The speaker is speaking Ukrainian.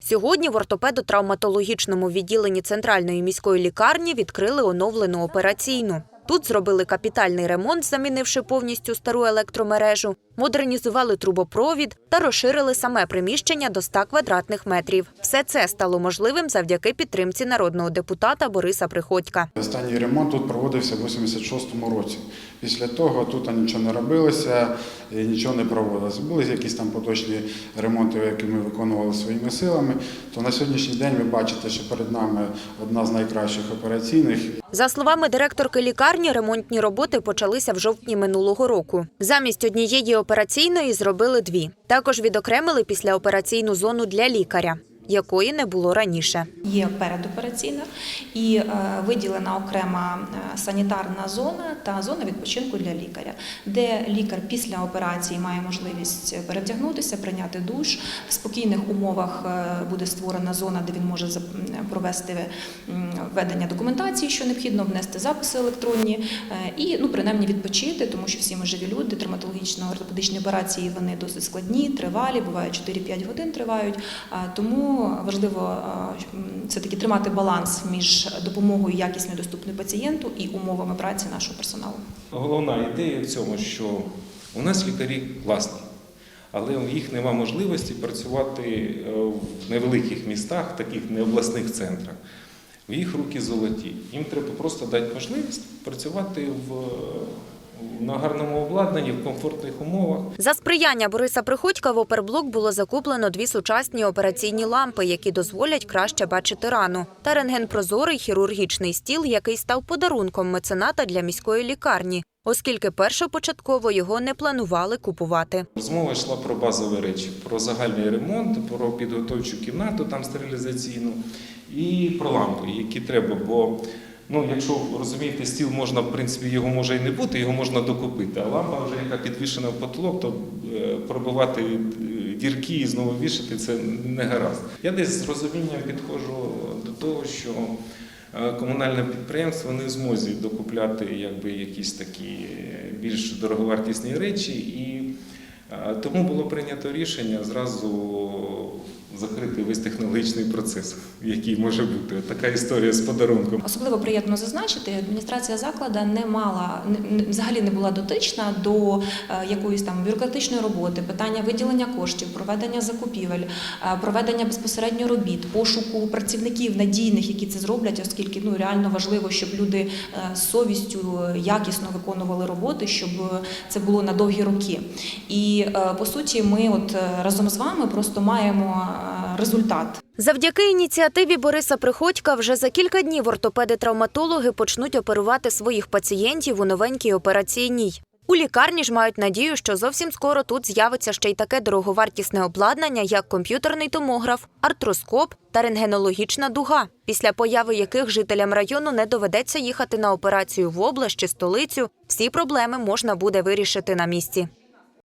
Сьогодні в ортопедо-травматологічному відділенні центральної міської лікарні відкрили оновлену операційну. Тут зробили капітальний ремонт, замінивши повністю стару електромережу, модернізували трубопровід та розширили саме приміщення до 100 квадратних метрів. Все це стало можливим завдяки підтримці народного депутата Бориса Приходька. Останній ремонт тут проводився в 86-му році. Після того тут нічого не робилося, нічого не проводилося. Були якісь там поточні ремонти, які ми виконували своїми силами. То на сьогоднішній день ви бачите, що перед нами одна з найкращих операційних. За словами директорки лікарні, ремонтні роботи почалися в жовтні минулого року. Замість однієї операційної зробили дві. Також відокремили післяопераційну зону для лікаря, якої не було раніше. Є передопераційна і е, виділена окрема е, санітарна зона та зона відпочинку для лікаря, де лікар після операції має можливість перевдягнутися, прийняти душ. В спокійних умовах е, буде створена зона, де він може провести ведення документації, що необхідно, внести записи електронні і ну принаймні відпочити, тому що всі ми живі люди. Травматологічно-ортопедичні операції вони досить складні, тривалі, бувають 4-5 годин тривають. А, Важливо все таки тримати баланс між допомогою якісно доступною пацієнту і умовами праці нашого персоналу. Головна ідея в цьому, що у нас лікарі класні, але в їх нема можливості працювати е, в невеликих містах, таких не обласних центрах. В їх руки золоті. Їм треба просто дати можливість працювати в, на гарному обладнанні, в комфортних умовах. За сприяння Бориса Приходька в оперблок було закуплено дві сучасні операційні лампи, які дозволять краще бачити рану, та рентгенпрозорий хірургічний стіл, який став подарунком мецената для міської лікарні, оскільки першопочатково його не планували купувати. Розмова йшла про базові речі, про загальний ремонт, про підготовчу кімнату там стерилізаційну і про лампи, які треба. Бо ну, якщо розумієте, стіл можна, в принципі, його може і не бути, його можна докупити. А лампа, вже яка підвішена в потолок, то е, пробивати е, дірки і знову вішати це не гаразд. Я десь з розумінням підходжу до того, що. е, Комунальне підприємство не в змозі докупляти якби, якісь такі більш дороговартісні речі, і тому було прийнято рішення зразу закрити весь технологічний процес, який може бути. Така історія з подарунком. Особливо приємно зазначити, адміністрація закладу не мала взагалі не була дотична до е, якоїсь там бюрократичної роботи, питання виділення коштів, проведення закупівель, е, проведення безпосередньо робіт, пошуку працівників надійних, які це зроблять, оскільки ну реально важливо, щоб люди е, з совістю якісно виконували роботи, щоб це було на довгі роки. І по суті, ми от разом з вами просто маємо результат. Завдяки ініціативі Бориса Приходька вже за кілька днів ортопеди-травматологи почнуть оперувати своїх пацієнтів у новенькій операційній. У лікарні ж мають надію, що зовсім скоро тут з'явиться ще й таке дороговартісне обладнання, як комп'ютерний томограф, артроскоп та рентгенологічна дуга, після появи яких жителям району не доведеться їхати на операцію в область чи столицю. Всі проблеми можна буде вирішити на місці.